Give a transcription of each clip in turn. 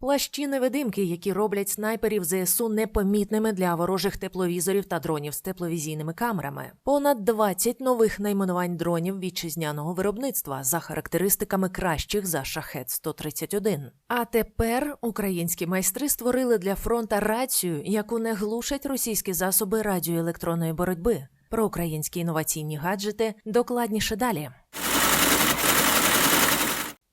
Плащі невидимки, які роблять снайперів ЗСУ непомітними для ворожих тепловізорів та дронів з тепловізійними камерами. Понад 20 нових найменувань дронів вітчизняного виробництва за характеристиками кращих за шахет 131 А тепер українські майстри створили для фронта рацію, яку не глушать російські засоби радіоелектронної боротьби. Про українські інноваційні гаджети докладніше далі.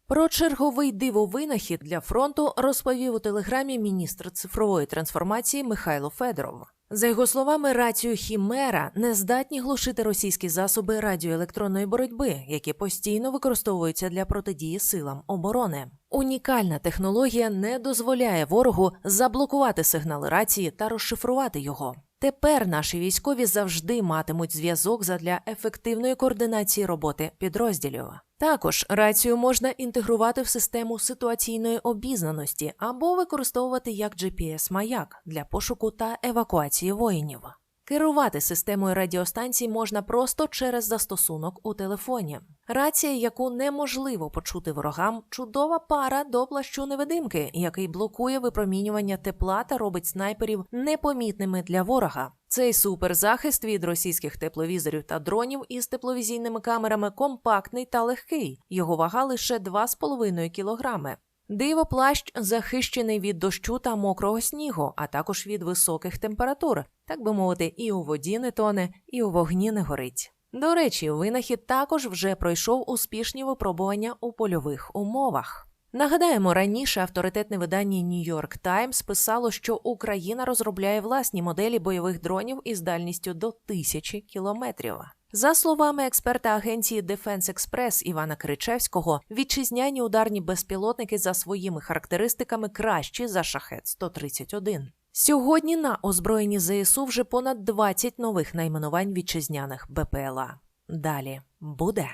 Про черговий дивовинахід для фронту розповів у телеграмі міністр цифрової трансформації Михайло Федоров. За його словами, рацію Хімера не здатні глушити російські засоби радіоелектронної боротьби, які постійно використовуються для протидії силам оборони. Унікальна технологія не дозволяє ворогу заблокувати сигнал рації та розшифрувати його. Тепер наші військові завжди матимуть зв'язок задля ефективної координації роботи підрозділів. Також рацію можна інтегрувати в систему ситуаційної обізнаності або використовувати як GPS-маяк для пошуку та евакуації воїнів. Керувати системою радіостанцій можна просто через застосунок у телефоні. Рація, яку неможливо почути ворогам, чудова пара до плащу невидимки, який блокує випромінювання тепла та робить снайперів непомітними для ворога. Цей суперзахист від російських тепловізорів та дронів із тепловізійними камерами компактний та легкий. Його вага лише 2,5 кілограми. Диво плащ захищений від дощу та мокрого снігу, а також від високих температур, так би мовити, і у воді не тоне, і у вогні не горить. До речі, винахід також вже пройшов успішні випробування у польових умовах. Нагадаємо, раніше авторитетне видання New York Times писало, що Україна розробляє власні моделі бойових дронів із дальністю до тисячі кілометрів. За словами експерта агенції Defense Express Івана Кричевського, вітчизняні ударні безпілотники за своїми характеристиками кращі за шахет 131. Сьогодні на озброєнні ЗСУ вже понад 20 нових найменувань вітчизняних БПЛА. Далі буде.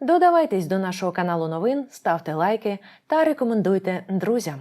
Додавайтесь до нашого каналу новин, ставте лайки та рекомендуйте друзям.